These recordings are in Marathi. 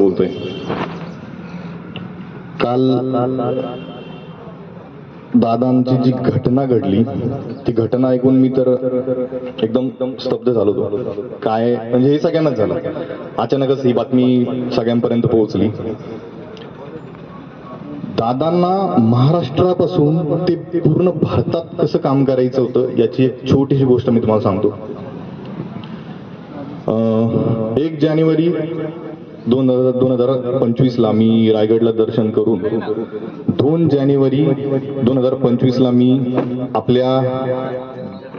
बोलतोय. काल दादांची जी घटना घडली ती घटना ऐकून मी तर एकदम स्तब्ध झालो होतो. काय म्हणजे हे सगळ्यांनाच झालं. अचानकच ही बातमी सगळ्यांपर्यंत पोहोचली. दादांना महाराष्ट्रापासून ते पूर्ण भारतात कसं काम करायचं होतं याची एक छोटीशी गोष्ट मी तुम्हाला सांगतो. एक जानेवारी दोन हजार दोन हजार पंचवीसला मी रायगडला दर्शन करून दोन जानेवारी दोन हजार पंचवीसला मी आपल्या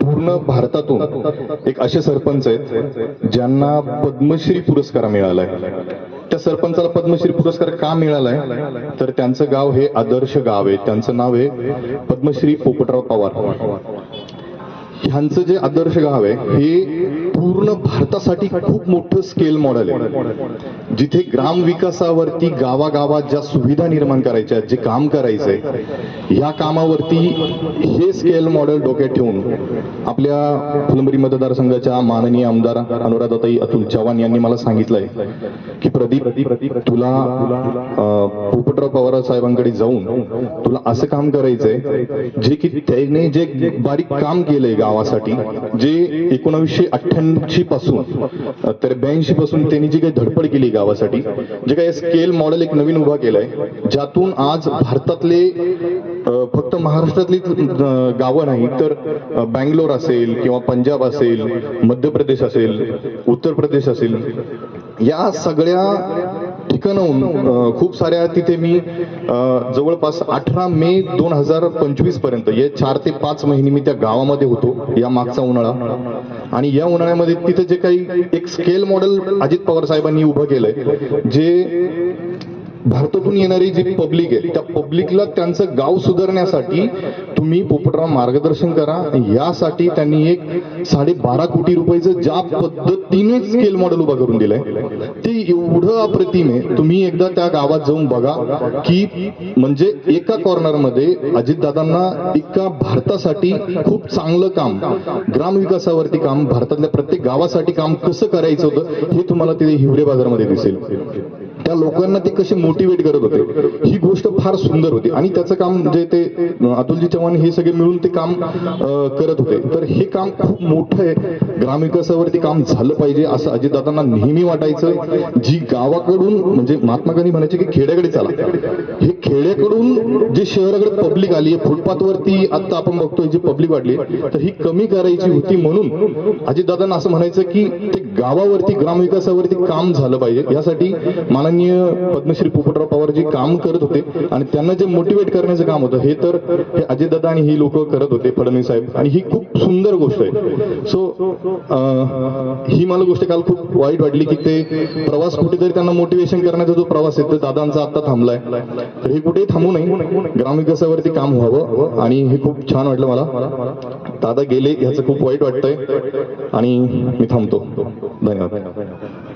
पूर्ण भारतातून एक असे सरपंच आहेत ज्यांना पद्मश्री पुरस्कार मिळाला आहे. त्या सरपंचाला पद्मश्री पुरस्कार का मिळालाय तर त्यांचं गाव हे आदर्श गाव आहे. त्यांचं नाव आहे पद्मश्री पोपटराव पवार. ह्यांचं जे आदर्श गाव आहे हे पूर्ण भारतासाठी खूप मोठं स्केल मॉडेल आहे. जिथे ग्राम विकासावरती गावागावात ज्या सुविधा निर्माण करायच्या जे काम करायचंय या कामावरती हे स्केल मॉडेल डोक्यात ठेवून आपल्या फुलंबरी मतदारसंघाच्या माननीय आमदार अनुराधाताई अतुल चव्हाण यांनी मला सांगितलंय की प्रदीप तुला पोपटराव पवार साहेबांकडे जाऊन तुला असं काम करायचंय जे की त्याने जे बारीक काम केलंय गावासाठी जे एकोणावीसशे अठ्ठ्याऐंशी पासून तर ब्याऐंशी पासून त्यांनी जी काही धडपड केली गावासाठी जे काही स्केल मॉडेल एक नवीन उभा केलाय ज्यातून आज भारतातले फक्त महाराष्ट्रातली गावं नाही तर बँगलोर असेल किंवा पंजाब असेल मध्य प्रदेश असेल उत्तर प्रदेश असेल या सगळ्या ठिकाणाहून खूप साऱ्या तिथे मी जवळपास अठरा मे दोन हजार पंचवीसपर्यंत हे चार ते पाच महिने मी त्या गावामध्ये होतो या मागचा उन्हाळा. आणि या उन्हाळ्यामध्ये तिथे जे काही एक स्केल मॉडेल अजित पवार साहेबांनी उभं केलंय जे भारतातून येणारी जी पब्लिक आहे त्या पब्लिकला त्यांचं गाव सुधारण्यासाठी तुम्ही पोपटराव मार्गदर्शन करा. यासाठी त्यांनी एक साडेबारा कोटी रुपयाचं ज्या पद्धतीने स्केल मॉडेल उभा करून दिलंय ते एवढं अप्रतिम आहे. तुम्ही एकदा त्या गावात जाऊन बघा की म्हणजे एका कॉर्नरमध्ये अजितदादांना एका भारतासाठी खूप चांगलं काम ग्रामविकासावरती काम भारतातल्या प्रत्येक गावासाठी काम कसं करायचं होतं हे तुम्हाला तिथे हिवरे बाजारमध्ये दिसेल. त्या लोकांना ते कसे मोटिवेट करत होते? ही गोष्ट फार सुंदर होती. आणि त्याचं काम जे ते अतुलजी चव्हाण हे सगळे मिळून ते काम करत होते. तर हे काम खूप मोठं आहे. ग्रामविकासावरती काम झालं पाहिजे असं अजितदादांना नेहमी वाटायचं. जी गावाकडून म्हणजे महात्मा गांधी म्हणायचे की खेड्याकडे चाला. हे खेड्याकडून जे शहराकडे पब्लिक आली आहे फुटपाथवरती आता आपण बघतोय जी पब्लिक वाढली तर ही कमी करायची होती म्हणून अजितदादांना असं म्हणायचं की ते गावावरती ग्रामविकासावरती काम झालं पाहिजे. यासाठी माननीय पद्मश्री पोपटराव पवार जी काम करत होते आणि त्यांना जे मोटिवेट करण्याचं काम होतं हे तर हे अजितदादा आणि ही लोक करत होते फडणवीस साहेब. आणि ही खूप सुंदर गोष्ट आहे. सो ही मला गोष्ट काल खूप वाईट वाटली की ते प्रवास कुठेतरी त्यांना मोटिवेशन करण्याचा जो प्रवास आहे तो दादांचा आता थांबलाय. तर हे कुठेही थांबू नये. ग्रामविकासावरती काम व्हावं. आणि हे खूप छान वाटलं मला. दादा गेले ह्याचं खूप वाईट वाटतंय. आणि मी थांबतो. धन्यवाद.